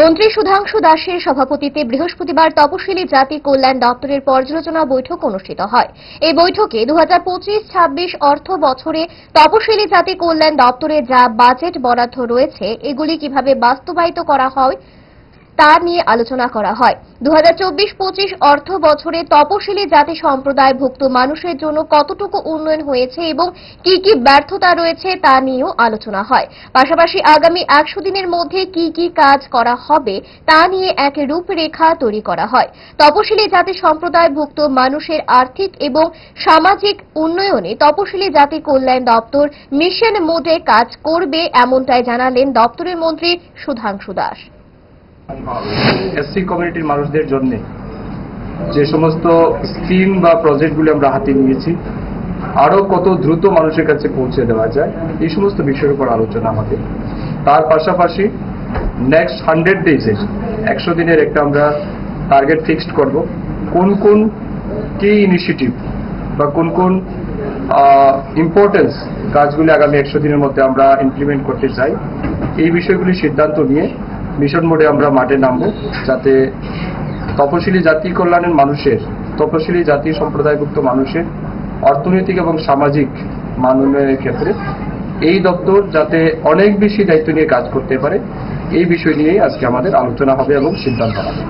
মন্ত্রী সুধাংশু দাসের সভাপতিতে বৃহস্পতিবার তপশিলি জাতি কল্যাণ দপ্তরের পর্যালোচনা বৈঠক অনুষ্ঠিত হয়। এই বৈঠকে দু হাজার পঁচিশ অর্থ বছরে তপশিলি জাতি কল্যাণ দপ্তরে যা বাজেট বরাদ্দ রয়েছে, এগুলি কীভাবে বাস্তবায়িত করা হয় তা নিয়ে আলোচনা করা হয়। দু হাজার অর্থ বছরে তপশিলি জাতি সম্প্রদায়ভুক্ত মানুষের জন্য কতটুকু উন্নয়ন হয়েছে এবং কি কি ব্যর্থতা রয়েছে তা নিয়েও আলোচনা হয়। পাশাপাশি আগামী একশো দিনের মধ্যে কি কি কাজ করা হবে তা নিয়ে এক রূপরেখা তৈরি করা হয়। তপশিলি জাতি সম্প্রদায়ভুক্ত মানুষের আর্থিক এবং সামাজিক উন্নয়নে তপশিলি জাতি কল্যাণ দপ্তর মিশন মোডে কাজ করবে, এমনটাই জানালেন দপ্তরের মন্ত্রী সুধাংশু দাস। এসসি কমিউনিটির মানুষদের জন্য যে সমস্ত স্কিম বা প্রজেক্টগুলি আমরা হাতে নিয়েছি, আরও কত দ্রুত মানুষের কাছে পৌঁছে দেওয়া যায়, এই সমস্ত বিষয়ের উপর আলোচনা আমাদের। তার পাশাপাশি নেক্সট হান্ড্রেড ডেজের একশো দিনের একটা আমরা টার্গেট ফিক্সড করব। কোন কোন কি ইনিশিয়েটিভ বা কোন কোন ইম্পর্টেন্স কাজগুলি আগামী একশো দিনের মধ্যে আমরা ইমপ্লিমেন্ট করতে চাই, এই বিষয়গুলি সিদ্ধান্ত নিয়ে মিশন মোডে আমরা মাঠে নামব যাতে তপশিলি জাতি কল্যাণের মানুষের, তপশিলি জাতি সম্প্রদায়ভুক্ত মানুষের অর্থনৈতিক এবং সামাজিক মান উন্নয়নের ক্ষেত্রে এই দপ্তর যাতে অনেক বেশি দায়িত্ব নিয়ে কাজ করতে পারে, এই বিষয় নিয়েই আজকে আমাদের আলোচনা হবে এবং সিদ্ধান্ত হবে।